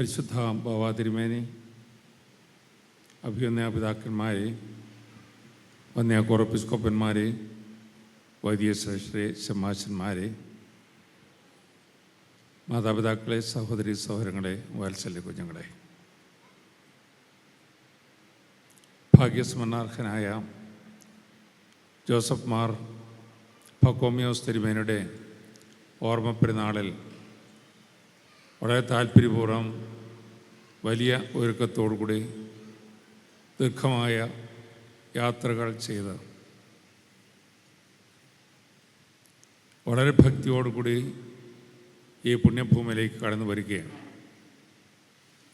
പരിശുദ്ധ ബാവാതിരുമേനി അഭിനയ പിതാക്കന്മാരെ വന്യ കോറപ്പിസ്കോപ്പന്മാരെ വൈദിക ശ്രേഷ്ഠരെ ശമാശന്മാരെ മാതാപിതാക്കളെ സഹോദരി സഹോദരങ്ങളെ വാത്സല്യ കുഞ്ഞുങ്ങളെ. ഭാഗ്യസ്മരണാർഹനായ ജോസഫ് മാർ പക്കോമിയോസ് തിരുമേനയുടെ ഓർമ്മ പെരുന്നാളിൽ വളരെ താല്പര്യപൂർവം വലിയ ഒരുക്കത്തോടുകൂടി ദീർഘമായ യാത്രകൾ ചെയ്ത്. വളരെ ഭക്തിയോടുകൂടി ഈ പുണ്യഭൂമിയിലേക്ക് കടന്നു വരികയാണ്.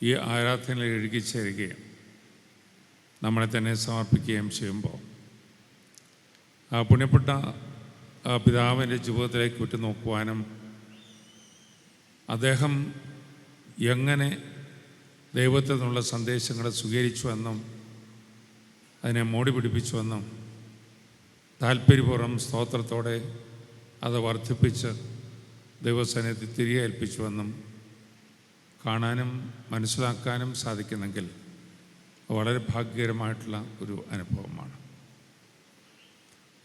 ഈ ആരാധനയിൽ എഴുകിച്ചേരുകയും നമ്മളെ തന്നെ സമർപ്പിക്കുകയും ചെയ്യുമ്പോൾ. ആ പുണ്യപ്പെട്ട പിതാവിന്റെ ജീവിതത്തിലേക്ക് ഉറ്റുനോക്കുവാനും അദ്ദേഹം എങ്ങനെ ദൈവത്തിൽ നിന്നുള്ള സന്ദേശങ്ങളെ സ്വീകരിച്ചുവെന്നും അതിനെ മോടി പിടിപ്പിച്ചുവെന്നും താല്പര്യപൂർവം സ്തോത്രത്തോടെ അത് വർദ്ധിപ്പിച്ച് ദൈവസേനത്തിൽ തിരികെ ഏൽപ്പിച്ചുവെന്നും കാണാനും മനസ്സിലാക്കാനും സാധിക്കുന്നെങ്കിൽ വളരെ ഭാഗ്യകരമായിട്ടുള്ള ഒരു അനുഭവമാണ്.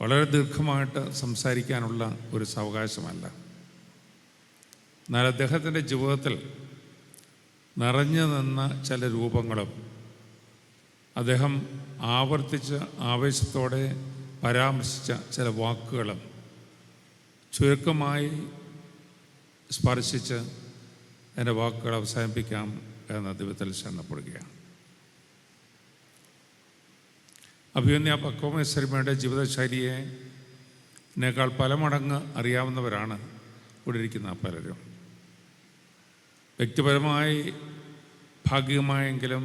വളരെ ദീർഘമായിട്ട് സംസാരിക്കാനുള്ള ഒരു സാവകാശമല്ല. എന്നാൽ അദ്ദേഹത്തിന്റെ ജീവിതത്തിൽ നിറഞ്ഞു നിന്ന ചില രൂപങ്ങളും അദ്ദേഹം ആവർത്തിച്ച് ആവേശത്തോടെ പരാമർശിച്ച ചില വാക്കുകളും ചുരുക്കമായി സ്പർശിച്ച് എന്റെ വാക്കുകൾ അവസാനിപ്പിക്കാം എന്ന ദൈവത്തിൽ ശരണപ്പെടുകയാണ്. അഭിമന്യ പക്വമേശ്വരിമയുടെ ജീവിതശൈലിയെ എന്നേക്കാൾ പല മടങ്ങ് അറിയാവുന്നവരാണ് ഇവിടെ ഇരിക്കുന്ന പലരും. വ്യക്തിപരമായി ഭാഗികമായെങ്കിലും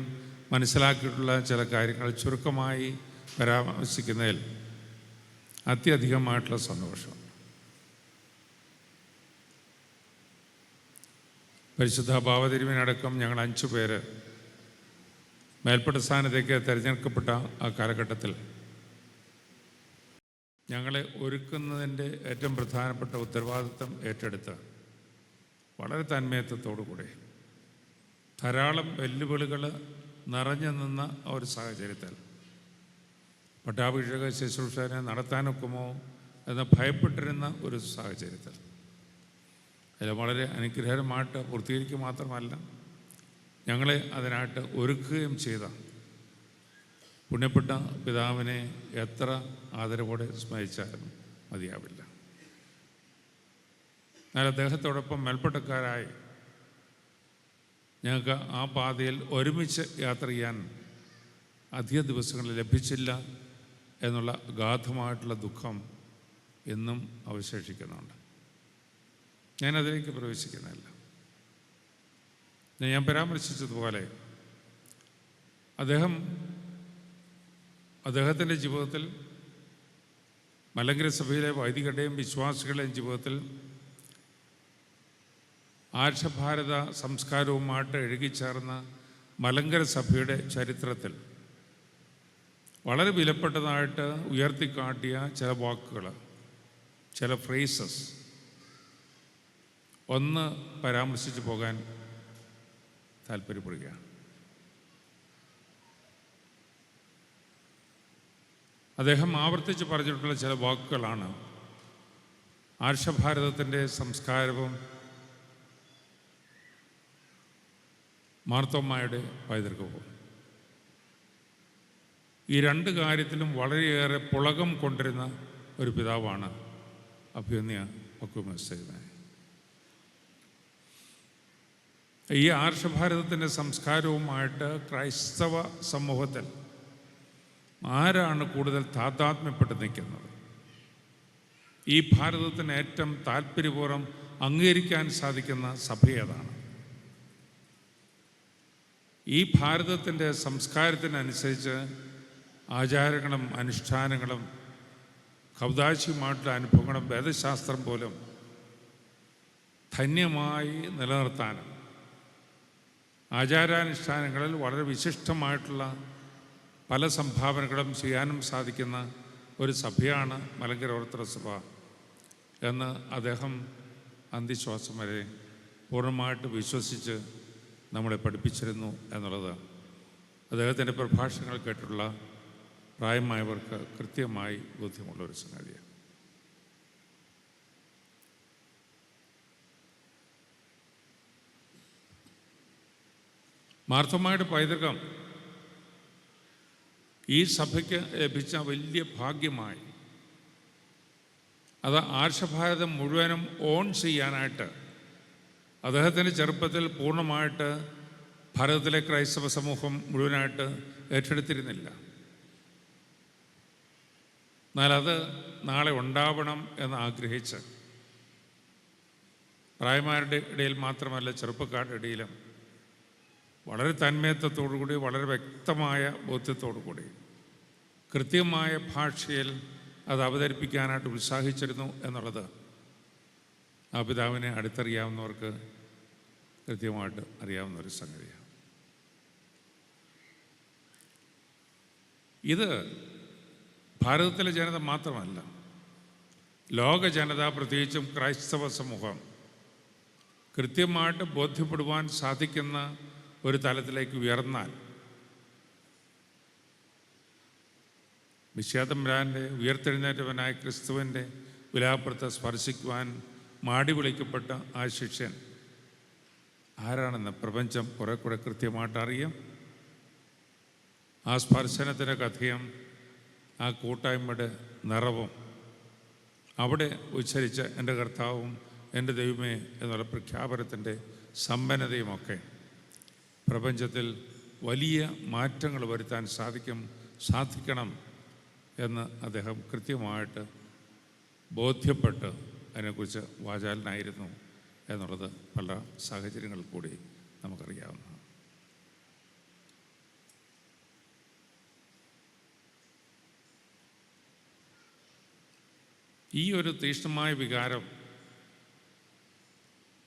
മനസ്സിലാക്കിയിട്ടുള്ള ചില കാര്യങ്ങൾ ചുരുക്കമായി പരാമർശിക്കുന്നതിൽ അത്യധികമായിട്ടുള്ള സന്തോഷം. പരിശുദ്ധ ഭാവതിരുവിനടക്കം ഞങ്ങൾ അഞ്ചു പേര് മേൽപ്പെട്ട സ്ഥാനത്തേക്ക് തിരഞ്ഞെടുക്കപ്പെട്ട ആ കാലഘട്ടത്തിൽ ഞങ്ങളെ ഒരുക്കുന്നതിന്റെ ഏറ്റവും പ്രധാനപ്പെട്ട ഉത്തരവാദിത്വം ഏറ്റെടുത്ത് വളരെ തന്മയത്വത്തോടുകൂടി ധാരാളം വെല്ലുവിളികൾ നിറഞ്ഞു നിന്ന ഒരു സാഹചര്യത്തിൽ പട്ടാഭിഷേക ശുശ്രൂഷനെ നടത്താനൊക്കുമോ എന്ന് ഭയപ്പെട്ടിരുന്ന ഒരു സാഹചര്യത്തിൽ. അതിൽ വളരെ അനുഗ്രഹമായിട്ട് പൂർത്തീകരിക്കുക മാത്രമല്ല ഞങ്ങളെ അതിനായിട്ട് ഒരുക്കുകയും ചെയ്ത പുണ്യപ്പെട്ട പിതാവിനെ എത്ര ആദരവോടെ സ്മരിച്ചാലും മതിയാവില്ല. എന്നാൽ അദ്ദേഹത്തോടൊപ്പം മേൽപ്പെട്ടക്കാരായി ഞങ്ങൾക്ക് ആ പാതയിൽ ഒരുമിച്ച് യാത്ര ചെയ്യാൻ അധിക ദിവസങ്ങൾ ലഭിച്ചില്ല എന്നുള്ള ഗാധമായിട്ടുള്ള ദുഃഖം എന്നും അവശേഷിക്കുന്നുണ്ട്. ഞാനതിലേക്ക് പ്രവേശിക്കുന്നില്ല ഞാൻ പരാമർശിച്ചതുപോലെ അദ്ദേഹം അദ്ദേഹത്തിന്റെ ജീവിതത്തിൽ മലങ്കര സഭയിലെ വൈദികരുടെയും വിശ്വാസികളുടെയും ജീവിതത്തിൽ ആർഷഭാരത സംസ്കാരവുമായിട്ട് എഴുകിച്ചേർന്ന മലങ്കര സഭയുടെ ചരിത്രത്തിൽ വളരെ വിലപ്പെട്ടതായിട്ട് ഉയർത്തിക്കാട്ടിയ ചില വാക്കുകൾ ചില ഫ്രേസസ് ഒന്ന് പരാമർശിച്ചു പോകാൻ താല്പര്യപ്പെടുകയാണ്. അദ്ദേഹം ആവർത്തിച്ച് പറഞ്ഞിട്ടുള്ള ചില വാക്കുകളാണ് ആർഷഭാരതത്തിന്റെ സംസ്കാരവും മാർത്തോമ്മയുടെ പൈതൃകവും ഈ രണ്ട് കാര്യത്തിലും വളരെയേറെ പുളകം കൊണ്ടിരുന്ന ഒരു പിതാവാണ് അഭ്യന്യ പക്വമസ്തയുന്നത് ഈ ആർഷഭാരതത്തിന്റെ സംസ്കാരവുമായിട്ട് ക്രൈസ്തവ സമൂഹത്തിൽ ആരാണ് കൂടുതൽ താതാത്മ്യപ്പെട്ട് നിൽക്കുന്നത്? ഈ ഭാരതത്തിന് ഏറ്റവും താല്പര്യപൂർവം അംഗീകരിക്കാൻ സാധിക്കുന്ന സഭയേതാണ് ഈ ഭാരതത്തിന്റെ സംസ്കാരത്തിനനുസരിച്ച് ആചാരങ്ങളും അനുഷ്ഠാനങ്ങളും കൗതാശിയുമായിട്ടുള്ള അനുഭവങ്ങളും വേദശാസ്ത്രം പോലും ധന്യമായി നിലനിർത്താനും ആചാരാനുഷ്ഠാനങ്ങളിൽ വളരെ വിശിഷ്ടമായിട്ടുള്ള പല സംഭാവനകളും ചെയ്യാനും സാധിക്കുന്ന ഒരു സഭയാണ് മലങ്കര ഓർത്തഡോക്സ് സഭ എന്ന് അദ്ദേഹം അന്ത്യശ്വാസം വരെ പൂർണമായിട്ട് വിശ്വസിച്ച് നമ്മളെ പഠിപ്പിച്ചിരുന്നു എന്നുള്ളത്. അദ്ദേഹത്തിന്റെ പ്രഭാഷണങ്ങൾ കേട്ടുള്ള പ്രായമായവർക്ക് കൃത്യമായി ബോധ്യമുള്ള ഒരു സംഗതിയാണ്. മാർത്തമായുടെ പൈതൃകം ഈ സഭയ്ക്ക് ലഭിച്ച വലിയ ഭാഗ്യമായി. അത് ആർഷഭാരതം മുഴുവനും ഓൺ ചെയ്യാനായിട്ട് അദ്ദേഹത്തിന്റെ ചെറുപ്പത്തിൽ പൂർണമായിട്ട് ഭാരതത്തിലെ ക്രൈസ്തവ സമൂഹം മുഴുവനായിട്ട് ഏറ്റെടുത്തിരുന്നില്ല. എന്നാൽ അത് നാളെ ഉണ്ടാവണം എന്ന് ആഗ്രഹിച്ച് പ്രായമാരുടെ ഇടയിൽ മാത്രമല്ല ചെറുപ്പക്കാരുടെ ഇടയിലും വളരെ തന്മയത്വത്തോടു കൂടി വളരെ വ്യക്തമായ ബോധ്യത്തോടു കൂടി കൃത്യമായ ഭാഷയിൽ അത് അവതരിപ്പിക്കാനായിട്ട് ഉത്സാഹിച്ചിരുന്നു എന്നുള്ളത് ആ പിതാവിനെ അടുത്തറിയാവുന്നവർക്ക് കൃത്യമായിട്ട് അറിയാവുന്ന ഒരു സംഗതിയാണ്. ഇത് ഭാരതത്തിലെ ജനത മാത്രമല്ല ലോക ജനത പ്രത്യേകിച്ചും ക്രൈസ്തവ സമൂഹം കൃത്യമായിട്ട് ബോധ്യപ്പെടുവാൻ സാധിക്കുന്ന ഒരു തലത്തിലേക്ക് ഉയർന്നാൽ വിശ്വാതമ്പരാന്റെ ഉയർത്തെഴുന്നേറ്റവനായ ക്രിസ്തുവിന്റെ വിലാപ്പുറത്തെ സ്പർശിക്കുവാൻ മാടി വിളിക്കപ്പെട്ട ആ ശിഷ്യൻ. ആരാണെന്ന് പ്രപഞ്ചം കുറെ കൂടെ കൃത്യമായിട്ട് അറിയാം. ആ സ്പർശനത്തിന്റെ കഥയും ആ കൂട്ടായ്മയുടെ നിറവും അവിടെ ഉച്ചരിച്ച എന്റെ കർത്താവും എന്റെ ദൈവമേ എന്നുള്ള പ്രഖ്യാപനത്തിന്റെ സമ്പന്നതയുമൊക്കെ പ്രപഞ്ചത്തിൽ വലിയ മാറ്റങ്ങൾ വരുത്താൻ സാധിക്കും സാധിക്കണം എന്ന് അദ്ദേഹം കൃത്യമായിട്ട് ബോധ്യപ്പെട്ട് അതിനെക്കുറിച്ച് വാചാലനായിരുന്നു എന്നുള്ളത് പല സാഹചര്യങ്ങളിൽ കൂടി നമുക്കറിയാവുന്നതാണ്. ഈ ഒരു തീഷ്ണമായ വികാരം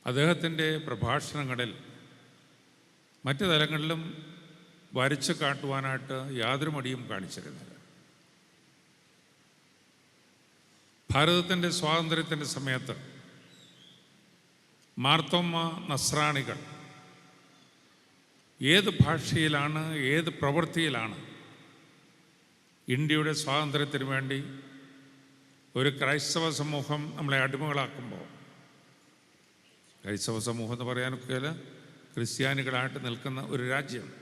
അദ്ദേഹത്തിന്റെ പ്രഭാഷണങ്ങളിൽ മറ്റു തലങ്ങളിലും വരച്ച് കാട്ടുവാനായിട്ട് യാതൊരു മടിയും കാണിച്ചിരുന്നില്ല. ഭാരതത്തിന്റെ സ്വാതന്ത്ര്യത്തിന്റെ സമയത്ത് മാർത്തോമ്മ നസ്രാണികൾ ഏത് ഭാഷയിലാണ് ഏത് പ്രവൃത്തിയിലാണ് ഇന്ത്യയുടെ സ്വാതന്ത്ര്യത്തിന് വേണ്ടി ഒരു ക്രൈസ്തവ സമൂഹം നമ്മളെ അടിമകളാക്കുമ്പോൾ? ക്രൈസ്തവ സമൂഹം എന്ന് പറയാനൊക്കെ ക്രിസ്ത്യാനികളായിട്ട് നിൽക്കുന്ന ഒരു രാജ്യം.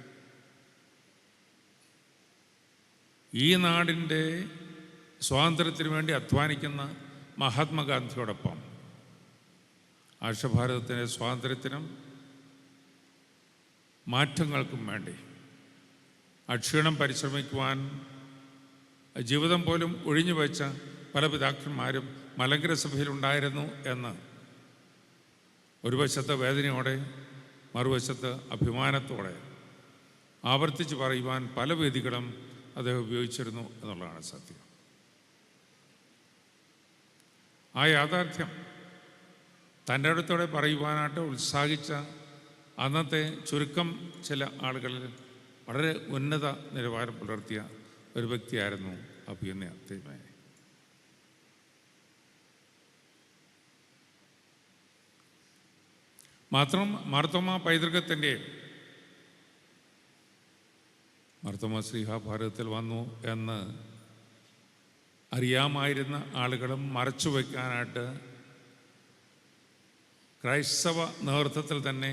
ഈ നാടിന്റെ സ്വാതന്ത്ര്യത്തിന് വേണ്ടി അധ്വാനിക്കുന്ന മഹാത്മാഗാന്ധിയോടൊപ്പം ആർഷഭാരതത്തിന്റെ സ്വാതന്ത്ര്യത്തിനും മാറ്റങ്ങൾക്കും വേണ്ടി അക്ഷീണം പരിശ്രമിക്കുവാൻ ജീവിതം പോലും ഒഴിഞ്ഞു വെച്ച പല പിതാക്കന്മാരും മലങ്കര സഭയിലുണ്ടായിരുന്നു എന്ന് ഒരു വശത്ത് വേദനയോടെ മറുവശത്ത് അഭിമാനത്തോടെ ആവർത്തിച്ച് പറയുവാൻ പല വേദികളും അദ്ദേഹം ഉപയോഗിച്ചിരുന്നു എന്നുള്ളതാണ് സത്യം. ആ യാഥാർത്ഥ്യം. തന്റെ അടുത്തോടെ പറയുവാനായിട്ട് ഉത്സാഹിച്ച അന്നത്തെ ചുരുക്കം ചില ആളുകളിൽ വളരെ ഉന്നത നിലവാരം പുലർത്തിയ ഒരു വ്യക്തിയായിരുന്നു അഭിയന്യ തീരുമാനം മാത്രം മാർത്തോമ പൈതൃകത്തിന്റെ മാർത്തോമ ശ്രീഹ ഭാരതത്തിൽ വന്നു എന്ന് അറിയാമായിരുന്ന ആളുകളും മറച്ചു വയ്ക്കാനായിട്ട് ക്രൈസ്തവ നേതൃത്വത്തിൽ തന്നെ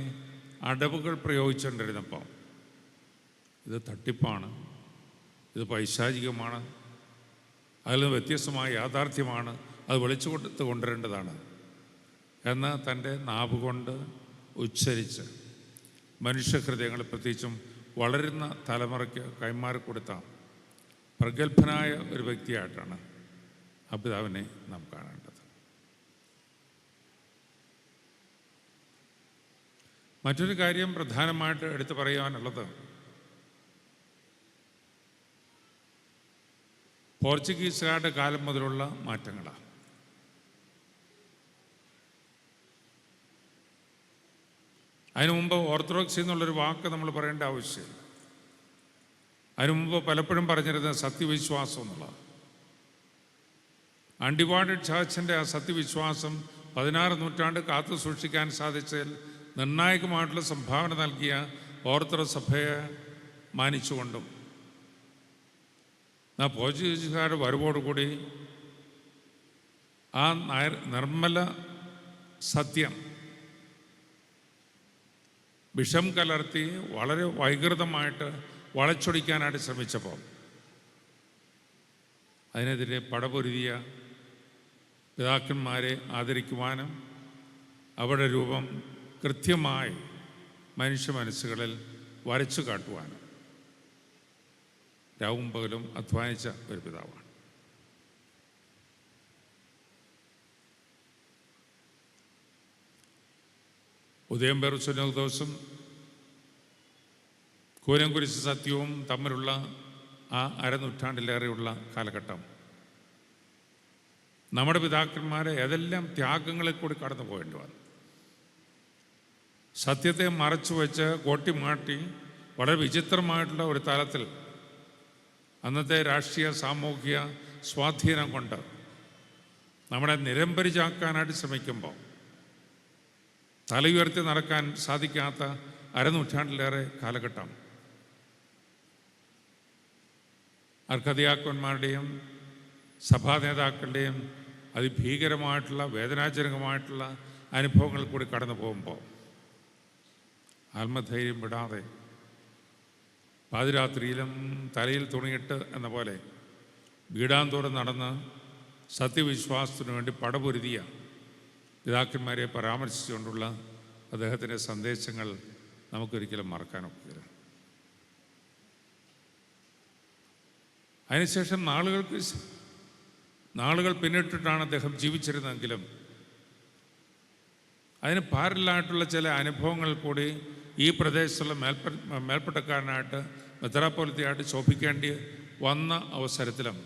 അടവുകൾ പ്രയോഗിച്ചുകൊണ്ടിരുന്നപ്പോൾ ഇത് തട്ടിപ്പാണ് ഇത് പൈശാചികമാണ് അതിൽ വ്യത്യസ്തമായ യാഥാർത്ഥ്യമാണ് അത് വിളിച്ചു കൊടുത്ത് കൊണ്ടുവരേണ്ടതാണ് എന്ന് തന്റെ നാവ് കൊണ്ട് ഉച്ചരിച്ച് മനുഷ്യഹൃദയങ്ങളെ പ്രത്യേകിച്ചും വളരുന്ന തലമുറയ്ക്ക് കൈമാറിക്കൊടുത്താണ് കൊടുത്ത പ്രഗത്ഭനായ ഒരു വ്യക്തിയായിട്ടാണ് അബിതാവിനെ നാം കാണേണ്ടത്. മറ്റൊരു കാര്യം പ്രധാനമായിട്ട് എടുത്തു പറയാനുള്ളത് പോർച്ചുഗീസുകാരുടെ കാലം മുതലുള്ള മാറ്റങ്ങളാണ്. അതിനു മുമ്പ് ഓർത്തഡോക്സി എന്നുള്ളൊരു വാക്ക് നമ്മൾ പറയേണ്ട ആവശ്യമില്ല. അതിനു മുമ്പ് പലപ്പോഴും പറഞ്ഞിരുന്നത് സത്യവിശ്വാസം എന്നുള്ളത് അൺഡിവൈഡഡ് ചർച്ചിന്റെ ആ സത്യവിശ്വാസം പതിനാറ് നൂറ്റാണ്ട് കാത്തു സൂക്ഷിക്കാൻ സാധിച്ചതിൽ നിർണായകമായിട്ടുള്ള സംഭാവന നൽകിയ ഓർത്തഡോക്സ് സഭയെ മാനിച്ചുകൊണ്ടും എന്നാൽ പോർച്ചുഗീസുകാരുടെ വരവോടുകൂടി ആ നിർമ്മല സത്യം വിഷം കലർത്തി വളരെ വൈകൃതമായിട്ട് വളച്ചൊടിക്കാനായിട്ട് ശ്രമിച്ചപ്പോൾ അതിനെതിരെ പടപൊരുതിയ പിതാക്കന്മാരെ ആദരിക്കുവാനും അവരുടെ രൂപം കൃത്യമായി മനുഷ്യ മനസ്സുകളിൽ വരച്ചു കാട്ടുവാനും രാവും പകലും അധ്വാനിച്ച ഒരു പിതാവാണ്. ഉദയം പേർച്ചുന്ന ദിവസം കൂരം കുരിശ് സത്യവും തമ്മിലുള്ള ആ അരനൂറ്റാണ്ടിലേറെയുള്ള കാലഘട്ടം. നമ്മുടെ പിതാക്കന്മാരെ ഏതെല്ലാം ത്യാഗങ്ങളിൽ കൂടി കടന്നു പോകേണ്ടി വന്നു. സത്യത്തെ മറച്ചു വെച്ച് കോട്ടിമാട്ടി വളരെ വിചിത്രമായിട്ടുള്ള ഒരു തലത്തിൽ അന്നത്തെ രാഷ്ട്രീയ സാമൂഹിക സ്വാധീനം കൊണ്ട് നമ്മളെ നിരമ്പരിചാക്കാനായിട്ട് ശ്രമിക്കുമ്പോൾ തലയുയർത്തി നടക്കാൻ സാധിക്കാത്ത അരനൂറ്റാണ്ടിലേറെ കാലഘട്ടം. അർഹതയാക്കന്മാരുടെയും സഭാ നേതാക്കളുടെയും അതിഭീകരമായിട്ടുള്ള വേദനാജനകമായിട്ടുള്ള അനുഭവങ്ങൾ കൂടി കടന്നു പോകുമ്പോൾ ആത്മധൈര്യം വിടാതെ പാതിരാത്രിയിലും തലയിൽ തുണിയിട്ട് എന്ന പോലെ വീടാന്തോറും നടന്ന് സത്യവിശ്വാസത്തിനു വേണ്ടി പടപൊരുതിയ പിതാക്കന്മാരെ പരാമർശിച്ചുകൊണ്ടുള്ള അദ്ദേഹത്തിന്റെ സന്ദേശങ്ങൾ നമുക്കൊരിക്കലും മറക്കാനൊക്കില്ല അതിനുശേഷം നാളുകൾക്ക് നാളുകൾ പിന്നിട്ടിട്ടാണ് അദ്ദേഹം ജീവിച്ചിരുന്നതെങ്കിലും അതിന് പാരലായിട്ടുള്ള ചില അനുഭവങ്ങൾ കൂടി ഈ പ്രദേശത്തുള്ള മേൽപ്പ മേൽപ്പെട്ടക്കാരനായിട്ട് മെത്രാപ്പോലത്തെയായിട്ട് ശോഭിക്കേണ്ടി വന്ന അവസരത്തിലും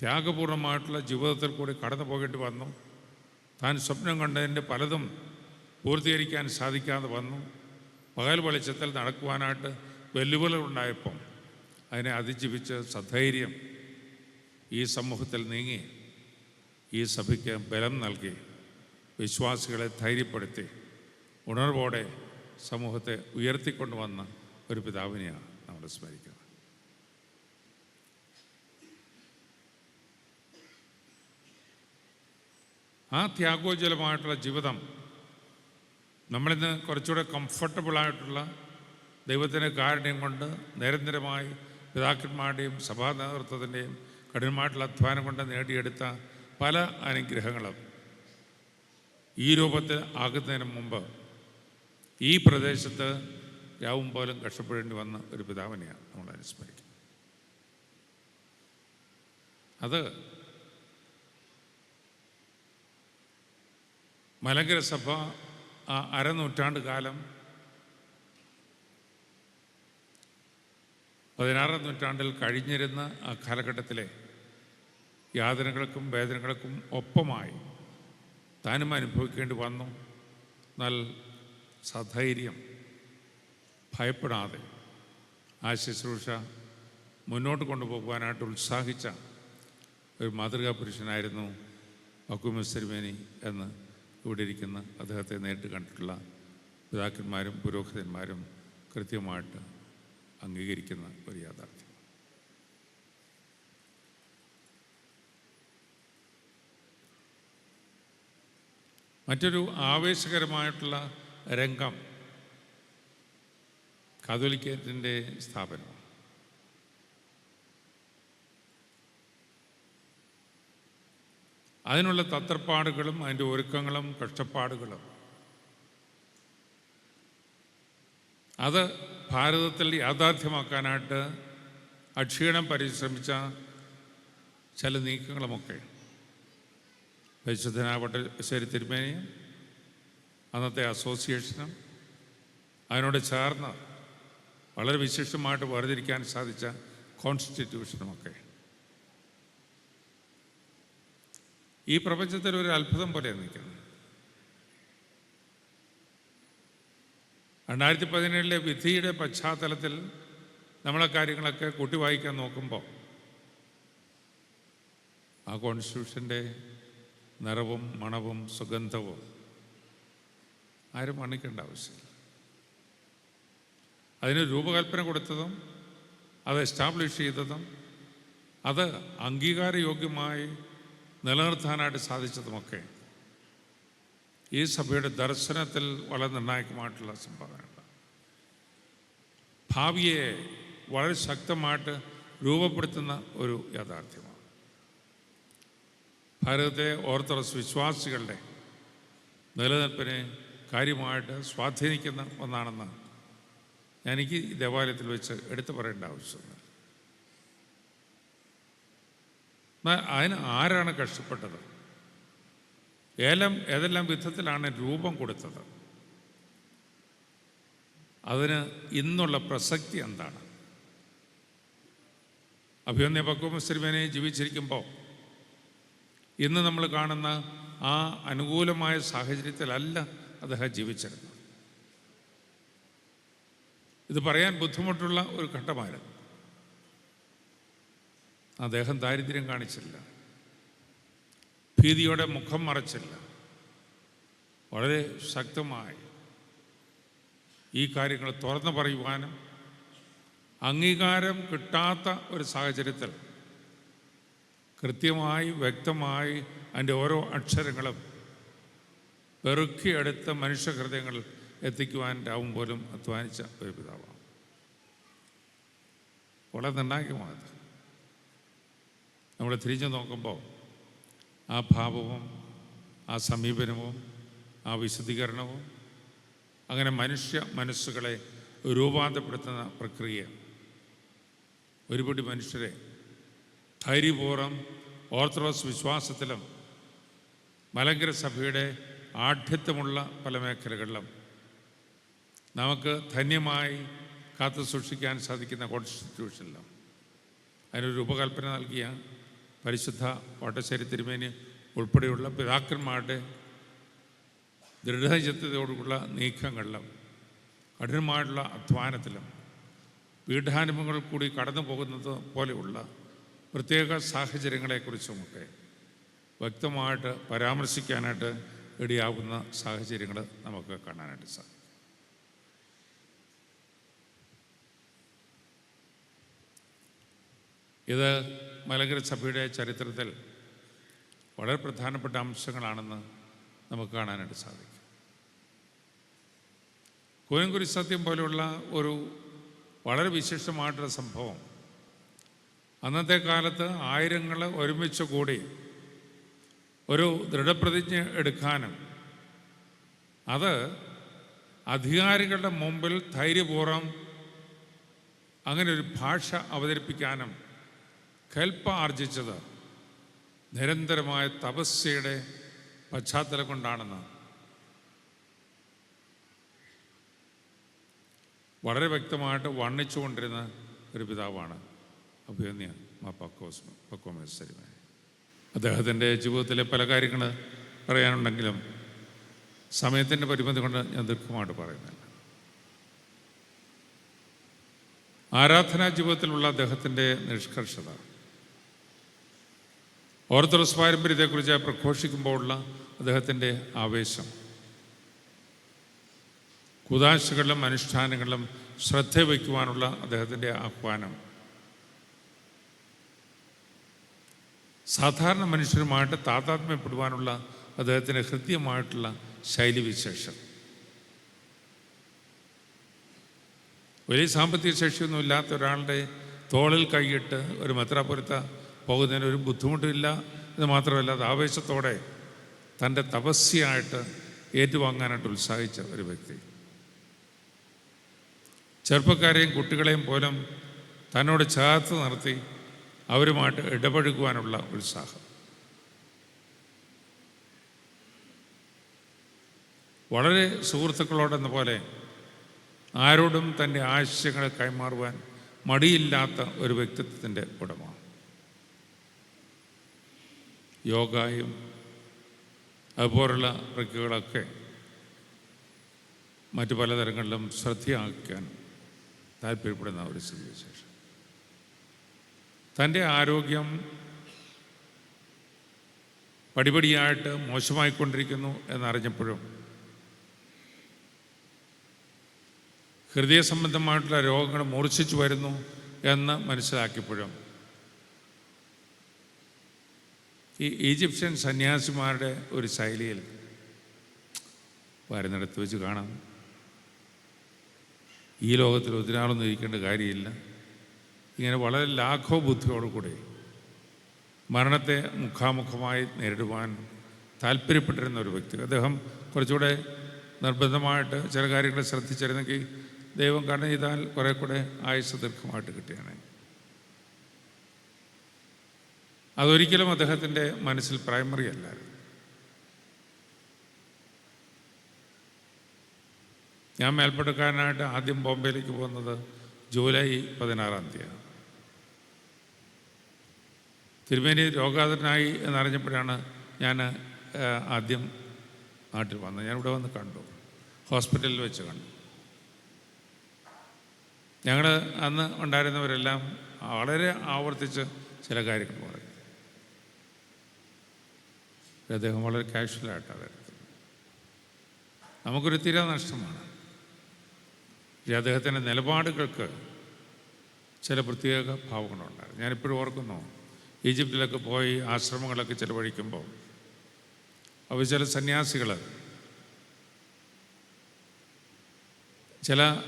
ത്യാഗപൂർണമായിട്ടുള്ള ജീവിതത്തിൽ കൂടി കടന്നു പോകേണ്ടി വന്നു. താൻ സ്വപ്നം കണ്ടതിന്റെ പലതും പൂർത്തീകരിക്കാൻ സാധിക്കാതെ വന്നു. പകൽ വെളിച്ചത്തിൽ നടക്കുവാനായിട്ട് വെല്ലുവിളികളുണ്ടായപ്പം അതിനെ അതിജീവിച്ച് സധൈര്യം ഈ സമൂഹത്തിൽ നീങ്ങി ഈ സഭയ്ക്ക് ബലം നൽകി വിശ്വാസികളെ ധൈര്യപ്പെടുത്തി ഉണർവോടെ സമൂഹത്തെ ഉയർത്തിക്കൊണ്ടുവന്ന ഒരു പിതാവിനെയാണ് നമ്മൾ സ്മരിക്കുന്നത്. ആ ത്യാഗോജ്വലമായിട്ടുള്ള ജീവിതം നമ്മളിന്ന് കുറച്ചുകൂടെ കംഫർട്ടബിളായിട്ടുള്ള ദൈവത്തിന്റെ കാരുണ്യം കൊണ്ട് നിരന്തരമായി പിതാക്കന്മാരുടെയും സഭാ നേതൃത്വത്തിന്റെയും കഠിനമായിട്ടുള്ള അധ്വാനം കൊണ്ട് നേടിയെടുത്ത പല അനുഗ്രഹങ്ങളും ഈ രൂപത്തിൽ ആകുന്നതിന് മുമ്പ് ഈ പ്രദേശത്ത് രാവും പോലും കഷ്ടപ്പെടേണ്ടി വന്ന ഒരു പിതാവിനെയാണ് നമ്മൾ അനുസ്മരിക്കുന്നത്. അത് മലങ്കര സഭ ആ അരനൂറ്റാണ്ട് കാലം പതിനാറാം നൂറ്റാണ്ടിൽ കഴിഞ്ഞിരുന്ന ആ കാലഘട്ടത്തിലെ യാതനകൾക്കും വേദനകൾക്കും ഒപ്പമായി താനും അനുഭവിക്കേണ്ടി വന്നു. എന്നാൽ സധൈര്യം ഭയപ്പെടാതെ ആ ശുശ്രൂഷ മുന്നോട്ട് കൊണ്ടുപോകുവാനായിട്ട് ഉത്സാഹിച്ച ഒരു മാതൃകാ പുരുഷനായിരുന്നു അക്കുമസ്തരിമേനി എന്ന് ഇവിടെ ഇരിക്കുന്ന അദ്ദേഹത്തെ നേരിട്ട് കണ്ടിട്ടുള്ള പിതാക്കന്മാരും പുരോഹിതന്മാരും കൃത്യമായിട്ട് അംഗീകരിക്കുന്ന ഒരു യാഥാർത്ഥ്യം. മറ്റൊരു ആവേശകരമായിട്ടുള്ള രംഗം കാതോലിക്കത്തിന്റെ സ്ഥാപനം അതിനുള്ള തത്രപ്പാടുകളും അതിന്റെ ഒരുക്കങ്ങളും കഷ്ടപ്പാടുകളും. അത് ഭാരതത്തിൽ യാഥാർത്ഥ്യമാക്കാനായിട്ട് അക്ഷീണം പരിശ്രമിച്ച ചില നീക്കങ്ങളുമൊക്കെ. പരിശുദ്ധനാവട്ടശ്ശേരി തിരുമേനിയും അന്നത്തെ അസോസിയേഷനും അതിനോട് ചേർന്ന് വളരെ വിശിഷ്ടമായിട്ട് വേർതിരിക്കാൻ സാധിച്ച കോൺസ്റ്റിറ്റ്യൂഷനുമൊക്കെ. ഈ പ്രപഞ്ചത്തിൽ ഒരു അത്ഭുതം പോലെ നിൽക്കുന്നത് രണ്ടായിരത്തി പതിനേഴിലെ വിധിയുടെ പശ്ചാത്തലത്തിൽ നമ്മളെ കാര്യങ്ങളൊക്കെ കൂട്ടി വായിക്കാൻ നോക്കുമ്പോൾ ആ കോൺസ്റ്റിറ്റ്യൂഷന്റെ നിറവും മണവും സുഗന്ധവും ആരും വർണിക്കേണ്ട ആവശ്യമില്ല. അതിന് രൂപകൽപ്പന കൊടുത്തതും അത് എസ്റ്റാബ്ലിഷ് ചെയ്തതും അത് അംഗീകാരയോഗ്യമായി നിലനിർത്താനായിട്ട് സാധിച്ചതുമൊക്കെ ഈ സഭയുടെ ദർശനത്തിൽ വളരെ നിർണായകമായിട്ടുള്ള സംഭാവനകളാണ് ഭാവിയെ വളരെ ശക്തമായിട്ട് രൂപപ്പെടുത്തുന്ന ഒരു യാഥാർത്ഥ്യമാണ്. ഭാരതത്തെ ഓർത്തഡോക്സ് വിശ്വാസികളുടെ നിലനിൽപ്പിനെ കാര്യമായിട്ട് സ്വാധീനിക്കുന്ന ഒന്നാണെന്ന് എനിക്ക് ദേവാലയത്തിൽ വെച്ച് എടുത്തു പറയേണ്ട ആവശ്യമില്ല. അതിന് ആരാണ് കഷ്ടപ്പെട്ടത്? ഏലം ഏതെല്ലാം വിധത്തിലാണ് രൂപം കൊടുത്തത്? അതിന് ഇന്നുള്ള പ്രസക്തി എന്താണ്? അഭിമന്യ പക്വമസ്ത്രിമേനെ ജീവിച്ചിരിക്കുമ്പോൾ ഇന്ന് നമ്മൾ കാണുന്ന ആ അനുകൂലമായ സാഹചര്യത്തിലല്ല അദ്ദേഹം ജീവിച്ചിരുന്നത്. ഇത് പറയാൻ ബുദ്ധിമുട്ടുള്ള ഒരു ഘട്ടമായിരുന്നു. അദ്ദേഹം ദാരിദ്ര്യം കാണിച്ചില്ല. ഭീതിയോടെ മുഖം മറച്ചില്ല. വളരെ ശക്തമായി ഈ കാര്യങ്ങൾ തുറന്നു പറയുവാനും അംഗീകാരം കിട്ടാത്ത ഒരു സാഹചര്യത്തിൽ കൃത്യമായി വ്യക്തമായി അതിന്റെ ഓരോ അക്ഷരങ്ങളും പെറുക്കിയെടുത്ത മനുഷ്യഹൃദയങ്ങളിൽ എത്തിക്കുവാൻ രാവും പോലും അധ്വാനിച്ച ഒരു പിതാവാണ്. വളരെ നിർണായകമാണ് നമ്മൾ തിരിഞ്ഞു നോക്കുമ്പോൾ ആ ഭാവവും ആ സമീപനവും ആ വിശദീകരണവും അങ്ങനെ മനുഷ്യ മനസ്സുകളെ രൂപാന്തരപ്പെടുത്തുന്ന പ്രക്രിയ. ഒരുപടി മനുഷ്യരെ ധൈര്യപൂർവം ഓർത്തഡോക്സ് വിശ്വാസത്തിലും മലങ്കര സഭയുടെ ആഢ്യത്വമുള്ള പല മേഖലകളിലും നമുക്ക് ധന്യമായി കാത്തു സൂക്ഷിക്കാൻ സാധിക്കുന്ന കോൺസ്റ്റിറ്റ്യൂഷനിലും അതിനൊരു രൂപകൽപ്പന നൽകിയ പരിശുദ്ധ ഓട്ടശ്ശേരി തിരുമേനി ഉൾപ്പെടെയുള്ള പിതാക്കന്മാരുടെ ദൃഢചിത്തതയോടുള്ള നീക്കങ്ങളിലും കഠിനമായിട്ടുള്ള അധ്വാനത്തിലും പീഠാനുഭവങ്ങൾ കൂടി കടന്നു പോകുന്നത് പോലെയുള്ള പ്രത്യേക സാഹചര്യങ്ങളെക്കുറിച്ചുമൊക്കെ വ്യക്തമായിട്ട് പരാമർശിക്കാനായിട്ട് ഇടയാവുന്ന സാഹചര്യങ്ങൾ നമുക്ക് കാണാനായിട്ട് സാധിക്കും. ഇത് മലങ്കര സഭയുടെ ചരിത്രത്തിൽ വളരെ പ്രധാനപ്പെട്ട അംശങ്ങളാണെന്ന് നമുക്ക് കാണാനായിട്ട് സാധിക്കും. കോയങ്കുരി സത്യം പോലെയുള്ള ഒരു വളരെ വിശിഷ്ടമായിട്ടുള്ള സംഭവം. അന്നത്തെ കാലത്ത് ആയിരങ്ങൾ ഒരുമിച്ച് കൂടി ഒരു ദൃഢപ്രതിജ്ഞ എടുക്കാനും അത് അധികാരികളുടെ മുമ്പിൽ ധൈര്യപൂർവം അങ്ങനെ ഒരു ഭാഷ അവതരിപ്പിക്കാനും കൽപ്പ ആർജിച്ചത് നിരന്തരമായ തപസ്യയുടെ പശ്ചാത്തലം കൊണ്ടാണെന്ന് വളരെ വ്യക്തമായിട്ട് വർണിച്ചുകൊണ്ടിരുന്ന ഒരു പിതാവാണ് അഭിമന്യ മാ പക്കോസ് പക്വമേശ്വരിമേ അദ്ദേഹത്തിന്റെ ജീവിതത്തിലെ പല കാര്യങ്ങൾ പറയാനുണ്ടെങ്കിലും സമയത്തിന്റെ പരിമിതി കൊണ്ട് ഞാൻ ദീർഘമായിട്ട് പറയുന്നില്ല. ആരാധനാ ജീവിതത്തിലുള്ള അദ്ദേഹത്തിന്റെ നിഷ്കർഷത ഓർത്തഡോക്സ് പാരമ്പര്യത്തെക്കുറിച്ച് പ്രഘോഷിക്കുമ്പോഴുള്ള അദ്ദേഹത്തിന്റെ ആവേശം. കുതാശകളിലും അനുഷ്ഠാനങ്ങളിലും ശ്രദ്ധ വയ്ക്കുവാനുള്ള അദ്ദേഹത്തിന്റെ ആഹ്വാനം. സാധാരണ മനുഷ്യരുമായിട്ട് താതാത്മ്യപ്പെടുവാനുള്ള അദ്ദേഹത്തിന്റെ ഹൃദ്യമായിട്ടുള്ള ശൈലിവിശേഷം. വലിയ സാമ്പത്തിക ശേഷിയൊന്നും ഇല്ലാത്ത ഒരാളുടെ തോളിൽ കൈയിട്ട് ഒരു മെത്രാപുരത്ത പോകുന്നതിന് ഒരു ബുദ്ധിമുട്ടില്ല എന്ന് മാത്രമല്ല അത് ആവേശത്തോടെ തന്റെ തപസ്യായിട്ട് ഏറ്റുവാങ്ങാനായിട്ട് ഉത്സാഹിച്ച ഒരു വ്യക്തി. ചെറുപ്പക്കാരെയും കുട്ടികളെയും പോലും തന്നോട് ചേർത്ത് നിർത്തി അവരുമായിട്ട് ഇടപഴകുവാനുള്ള ഉത്സാഹം. വളരെ സുഹൃത്തുക്കളോടെന്ന പോലെ ആരോടും തന്റെ ആശയങ്ങൾ കൈമാറുവാൻ മടിയില്ലാത്ത ഒരു വ്യക്തിത്വത്തിന്റെ ഉടമ. യോഗയും അതുപോലുള്ള പ്രക്രിയകളൊക്കെ മറ്റു പലതരങ്ങളിലും ശ്രദ്ധയാക്കാൻ താല്പര്യപ്പെടുന്ന ഒരു സ്ഥിതിവിശേഷം തന്റെ ആരോഗ്യം പടിപടിയായിട്ട് മോശമായിക്കൊണ്ടിരിക്കുന്നു എന്നറിഞ്ഞപ്പോഴും ഹൃദയ സംബന്ധമായിട്ടുള്ള രോഗങ്ങൾ മൂർച്ഛിച്ചു വരുന്നു എന്ന് മനസ്സിലാക്കിയപ്പോഴും ഈ ഈജിപ്ഷ്യൻ സന്യാസിമാരുടെ ഒരു ശൈലിയിൽ വരുന്നിടത്ത് വെച്ച് കാണാം. ഈ ലോകത്തിൽ ഒത്തിരാളൊന്നും ഇരിക്കേണ്ട കാര്യമില്ല. ഇങ്ങനെ വളരെ ലാഘവ ബുദ്ധിയോടുകൂടി മരണത്തെ മുഖാമുഖമായി നേരിടുവാൻ താല്പര്യപ്പെട്ടിരുന്ന ഒരു വ്യക്തി. അദ്ദേഹം കുറച്ചുകൂടെ നിർബന്ധമായിട്ട് ചില കാര്യങ്ങൾ ശ്രദ്ധിച്ചിരുന്നെങ്കിൽ ദൈവം കണ്ണു ചെയ്താൽ കുറെ കൂടെ ആയുസ് ദീർഘമായിട്ട് കിട്ടിയാണ് അതൊരിക്കലും അദ്ദേഹത്തിന്റെ മനസ്സിൽ പ്രൈമറി അല്ലായിരുന്നു ഞാൻ മേൽപ്പെടുക്കാനായിട്ട് ആദ്യം ബോംബെയിലേക്ക് പോകുന്നത് ജൂലൈ പതിനാറാം തീയതിയാണ്. തിരുമേനി രോഗാതനായി എന്നറിഞ്ഞപ്പോഴാണ് ഞാൻ ആദ്യം നാട്ടിൽ വന്നത്. ഞാൻ ഇവിടെ വന്ന് കണ്ടു. ഹോസ്പിറ്റലിൽ വെച്ച് കണ്ടു. ഞങ്ങൾ അന്ന് ഉണ്ടായിരുന്നവരെല്ലാം വളരെ ആവർത്തിച്ച് ചില കാര്യങ്ങൾ പറയും അദ്ദേഹം വളരെ കാഷ്വലായിട്ടാണ് എടുത്തത് നമുക്കൊരു തീരാ നഷ്ടമാണ് അദ്ദേഹത്തിന്റെ നിലപാടുകൾക്ക് ചില പ്രത്യേക ഭാവങ്ങളുണ്ടായിരുന്നു. ഞാനിപ്പോഴും ഓർക്കുന്നു ഈജിപ്തിലൊക്കെ പോയി ആശ്രമങ്ങളൊക്കെ ചിലവഴിക്കുമ്പോൾ അവർ ചില സന്യാസികൾ ചില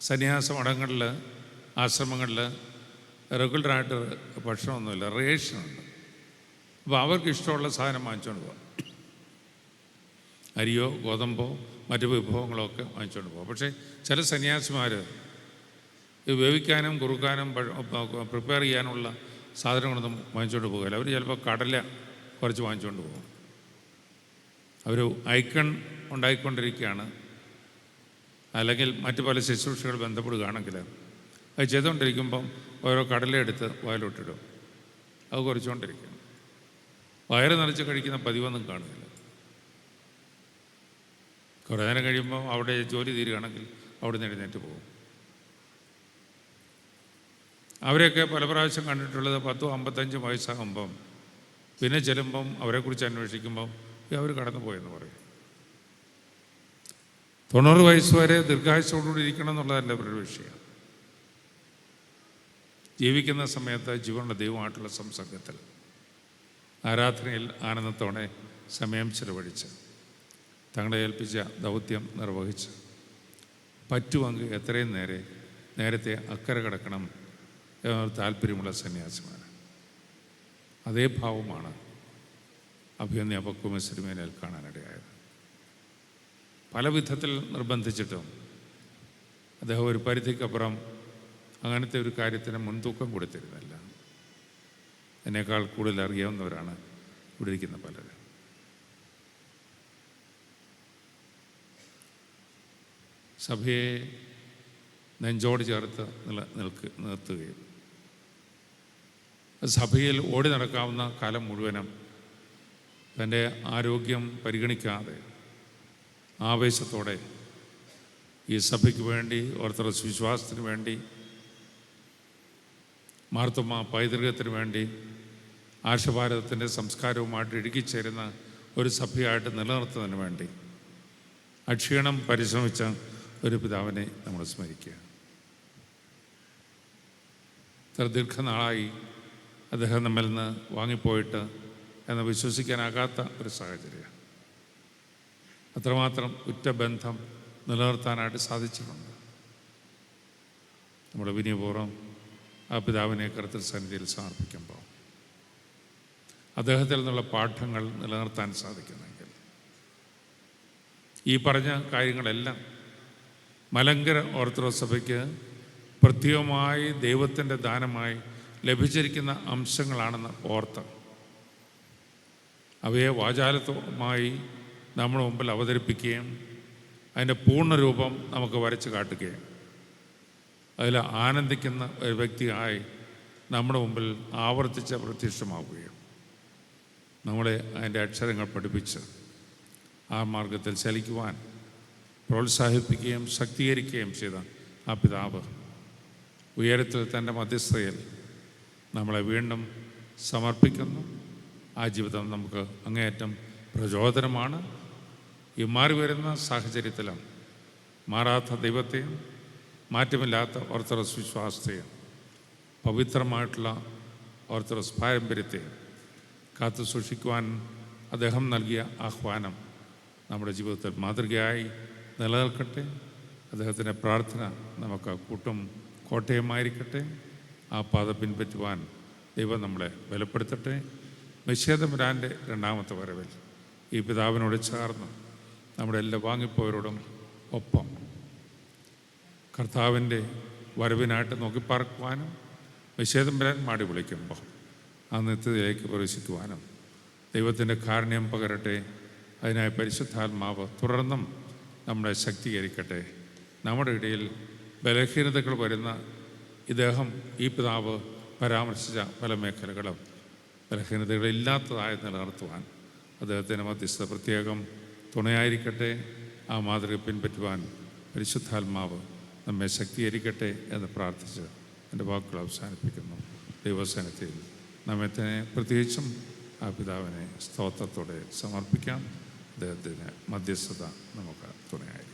സന്യാസ മഠങ്ങളിൽ ആശ്രമങ്ങളിൽ റെഗുലറായിട്ട് ഭക്ഷണമൊന്നുമില്ല റേഷനുണ്ട്. അപ്പോൾ അവർക്ക് ഇഷ്ടമുള്ള സാധനം വാങ്ങിച്ചുകൊണ്ട് പോകാം അരിയോ ഗോതമ്പോ മറ്റ് വിഭവങ്ങളോ ഒക്കെ വാങ്ങിച്ചുകൊണ്ട് പോകാം പക്ഷേ ചില സന്യാസിമാർ ഇത് വേവിക്കാനും കുറുക്കാനും പ്രിപ്പയർ ചെയ്യാനുള്ള സാധനങ്ങളൊന്നും വാങ്ങിച്ചുകൊണ്ട് പോകില്ല അവർ ചിലപ്പോൾ കടല കുറച്ച് വാങ്ങിച്ചുകൊണ്ട് പോകും അവർ ഐക്കൺ ഉണ്ടായിക്കൊണ്ടിരിക്കുകയാണ്. അല്ലെങ്കിൽ മറ്റു പല ശുശ്രൂഷകൾ ബന്ധപ്പെടുകയാണെങ്കിൽ അത് ചെയ്തുകൊണ്ടിരിക്കുമ്പം ഓരോ കടലെടുത്ത് വയലോട്ടിടും. അത് കുറച്ചുകൊണ്ടിരിക്കും. വയറ് നിറച്ച് കഴിക്കുന്ന പതിവൊന്നും കാണില്ല കുറേ നേരം കഴിയുമ്പോൾ അവിടെ ജോലി തീരുകയാണെങ്കിൽ അവിടെ നിന്ന് എഴുന്നേറ്റ് പോകും. അവരെയൊക്കെ പല പ്രാവശ്യം കണ്ടിട്ടുള്ളത് പത്തോ അമ്പത്തഞ്ചും വയസ്സാകുമ്പം പിന്നെ ചെല്ലുമ്പം അവരെക്കുറിച്ച് അന്വേഷിക്കുമ്പം "ഏ, അവർ കടന്നു പോയെന്ന് പറയും. തൊണ്ണൂറ് വയസ്സ് വരെ ദീർഘായുസോടുകൂടി ഇരിക്കണം എന്നുള്ളതല്ല അവരുടെ വിഷയം. ജീവിക്കുന്ന സമയത്ത് ജീവനുള്ള ദൈവമായിട്ടുള്ള സംസർഗത്തിൽ ആരാധനയിൽ ആനന്ദത്തോടെ സമയം ചെലവഴിച്ച് തങ്ങളെ ഏൽപ്പിച്ച ദൗത്യം നിർവഹിച്ച് പറ്റുമെങ്കിൽ എത്രയും നേരെ നേരത്തെ അക്കരെ കിടക്കണം എന്നൊരു താല്പര്യമുള്ള സന്യാസിമാർ അതേ ഭാവമാണ് അഭിയന്യ അപക്കുമസിരിമേനയിൽ കാണാനിടയായത്. പല വിധത്തിൽ നിർബന്ധിച്ചിട്ടും അദ്ദേഹം ഒരു പരിധിക്കപ്പുറം അങ്ങനത്തെ ഒരു കാര്യത്തിന് മുൻതൂക്കം കൊടുത്തിരുന്നില്ല. എന്നേക്കാൾ കൂടുതൽ അറിയാവുന്നവരാണ് ഇവിടെ ഇരിക്കുന്ന പലരും. സഭയെ നെഞ്ചോട് ചേർത്ത് നില നിൽക്ക് നിർത്തുകയും സഭയിൽ ഓടി നടക്കാവുന്ന കാലം മുഴുവനും തന്റെ ആരോഗ്യം പരിഗണിക്കാതെ ആവേശത്തോടെ ഈ സഭയ്ക്ക് വേണ്ടി ഓർത്തഡോക്സ് വിശ്വാസത്തിന് വേണ്ടി മാർത്തമ്മ പൈതൃകത്തിന് വേണ്ടി ആർഷഭാരതത്തിന്റെ സംസ്കാരവുമായിട്ട് ഇഴുകിച്ചേരുന്ന ഒരു സഭയായിട്ട് നിലനിർത്തുന്നതിന് വേണ്ടി അക്ഷീണം പരിശ്രമിച്ച ഒരു പിതാവിനെ നമ്മൾ സ്മരിക്കുക. ഇത്ര ദീർഘനാളായി അദ്ദേഹം നമ്മിൽ നിന്ന് വാങ്ങിപ്പോയിട്ട് എന്ന് വിശ്വസിക്കാനാകാത്ത ഒരു സാഹചര്യം അത്രമാത്രം ഉറ്റ ബന്ധം നിലനിർത്താനായിട്ട് സാധിച്ചിട്ടുണ്ട്. നമ്മുടെ വിനയപൂർവം ആ പിതാവിനെ കറുത്തൽ സന്നിധിയിൽ സമർപ്പിക്കുമ്പോൾ അദ്ദേഹത്തിൽ നിന്നുള്ള പാഠങ്ങൾ നിലനിർത്താൻ സാധിക്കുന്നെങ്കിൽ. ഈ പറഞ്ഞ കാര്യങ്ങളെല്ലാം മലങ്കര ഓർത്തഡോക്സ് സഭയ്ക്ക് പ്രത്യേകമായി ദൈവത്തിന്റെ ദാനമായി ലഭിച്ചിരിക്കുന്ന അംശങ്ങളാണെന്ന് ഓർത്ത് അവയെ വാചാലത്വമായി നമ്മുടെ മുമ്പിൽ അവതരിപ്പിക്കുകയും അതിന്റെ പൂർണരൂപം നമുക്ക് വരച്ച് കാട്ടുകയും അതിൽ ആനന്ദിക്കുന്ന ഒരു വ്യക്തിയായി നമ്മുടെ മുമ്പിൽ ആവർത്തിച്ച് പ്രത്യക്ഷമാവുകയും നമ്മളെ അതിന്റെ അക്ഷരങ്ങൾ പഠിപ്പിച്ച് ആ മാർഗത്തിൽ ചലിക്കുവാൻ പ്രോത്സാഹിപ്പിക്കുകയും ശക്തീകരിക്കുകയും ചെയ്ത ആ പിതാവ് ഉയരത്തിൽ തന്റെ മധ്യസ്ഥയിൽ നമ്മളെ വീണ്ടും സമർപ്പിക്കുന്നു. ആ ജീവിതം നമുക്ക് അങ്ങേയറ്റം പ്രചോദനമാണ്. ഈ മാറി വരുന്ന സാഹചര്യത്തിലും മാറാത്ത ദൈവത്തെയും മാറ്റമില്ലാത്ത ഓർത്തഡോക്സ് വിശ്വാസത്തെയും പവിത്രമായിട്ടുള്ള ഓർത്തഡോക്സ് പാരമ്പര്യത്തെയും കാത്തു സൂക്ഷിക്കുവാൻ അദ്ദേഹം നൽകിയ ആഹ്വാനം നമ്മുടെ ജീവിതത്തിൽ മാതൃകയായി നിലനിൽക്കട്ടെ. അദ്ദേഹത്തിന്റെ പ്രാർത്ഥന നമുക്ക് കൂട്ടും കോട്ടയമായിരിക്കട്ടെ. ആ പാത പിൻപറ്റുവാൻ ദൈവം നമ്മളെ ബലപ്പെടുത്തട്ടെ. നിഷേധമുരാന്റെ രണ്ടാമത്തെ വരവിൽ ഈ പിതാവിനോട് ചേർന്ന് നമ്മുടെ എല്ലാ വാങ്ങിപ്പോയവരോടും ഒപ്പം കർത്താവിന്റെ വരവിനായിട്ട് നോക്കിപ്പാർക്കുവാനും നിഷേധം വരാൻ മാടി വിളിക്കുമ്പോൾ ആ നിത്യതയിലേക്ക് പ്രവേശിക്കുവാനും ദൈവത്തിന്റെ കാരുണ്യം പകരട്ടെ. അതിനായി പരിശുദ്ധാത്മാവ് തുടർന്നും നമ്മളെ ശക്തീകരിക്കട്ടെ. നമ്മുടെ ഇടയിൽ ബലഹീനതകൾ വരുന്ന ഇദ്ദേഹം ഈ പിതാവ് പരാമർശിച്ച പല മേഖലകളും ബലഹീനതകളില്ലാത്തതായി നിലനിർത്തുവാൻ അദ്ദേഹത്തിന്റെ മധ്യസ്ഥ പ്രത്യേകം തുണയായിരിക്കട്ടെ. ആ മാതൃക പിൻപറ്റുവാൻ പരിശുദ്ധാത്മാവ് നമ്മെ ശക്തീകരിക്കട്ടെ എന്ന് പ്രാർത്ഥിച്ച് എന്റെ വാക്കുകൾ അവസാനിപ്പിക്കുന്നു. ദൈവസേനത്തിൽ നമ്മെ തന്നെ പ്രത്യേകിച്ചും ആ പിതാവിനെ സ്തോത്രത്തോടെ സമർപ്പിക്കാം. അദ്ദേഹത്തിന് മധ്യസ്ഥത നമുക്ക് തുണയായിരിക്കും.